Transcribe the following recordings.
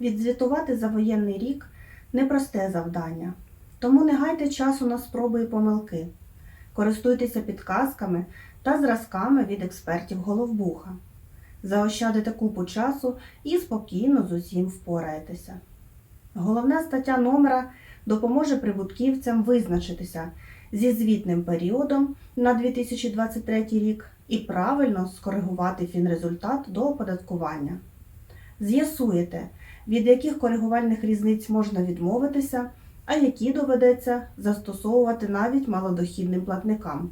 Відзвітувати за воєнний рік непросте завдання, тому не гайте часу на спроби і помилки. Користуйтеся підказками та зразками від експертів Головбуха. Заощадите купу часу і спокійно з усім впораєтеся. Головна стаття номера допоможе прибутківцям визначитися зі звітним періодом на 2023 рік і правильно скоригувати фінрезультат до оподаткування. З'ясуєте, від яких коригувальних різниць можна відмовитися, а які доведеться застосовувати навіть малодохідним платникам.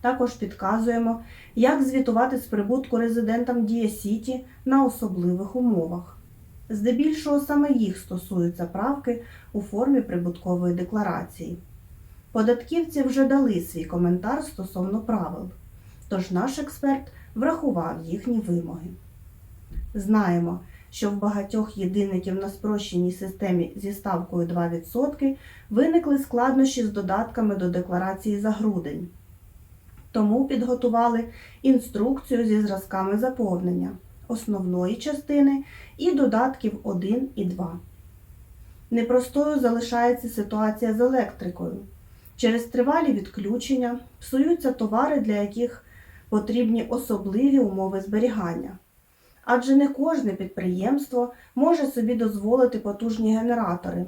Також підказуємо, як звітувати з прибутку резидентам Дія Сіті на особливих умовах. Здебільшого саме їх стосуються правки у формі прибуткової декларації. Податківці вже дали свій коментар стосовно правил, тож наш експерт врахував їхні вимоги. Знаємо, що в багатьох єдинників на спрощеній системі зі ставкою 2% виникли складнощі з додатками до декларації за грудень. Тому підготували інструкцію зі зразками заповнення основної частини і додатків 1 і 2. Непростою залишається ситуація з електрикою. Через тривалі відключення псуються товари, для яких потрібні особливі умови зберігання. Адже не кожне підприємство може собі дозволити потужні генератори,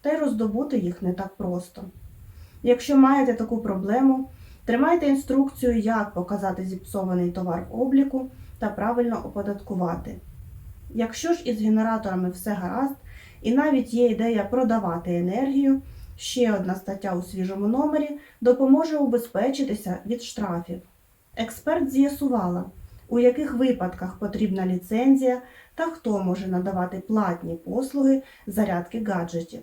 та й роздобути їх не так просто. Якщо маєте таку проблему, тримайте інструкцію, як показати зіпсований товар в обліку та правильно оподаткувати. Якщо ж із генераторами все гаразд, і навіть є ідея продавати енергію, ще одна стаття у свіжому номері допоможе убезпечитися від штрафів. Експерт з'ясувала, у яких випадках потрібна ліцензія та хто може надавати платні послуги зарядки гаджетів.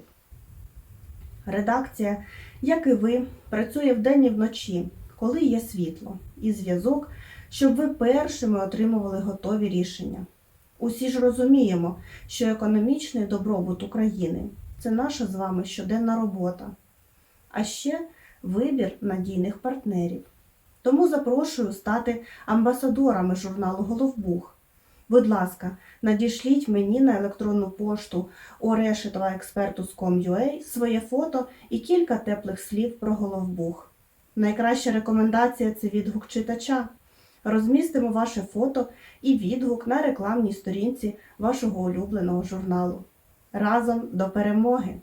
Редакція, як і ви, працює вдень і вночі, коли є світло, і зв'язок, щоб ви першими отримували готові рішення. Усі ж розуміємо, що економічний добробут України це наша з вами щоденна робота, а ще вибір надійних партнерів. Тому запрошую стати амбасадорами журналу Головбух. Будь ласка, надішліть мені на електронну пошту oreshetvaexpertus.com.ua своє фото і кілька теплих слів про Головбух. Найкраща рекомендація це відгук читача. Розмістимо ваше фото і відгук на рекламній сторінці вашого улюбленого журналу. Разом до перемоги!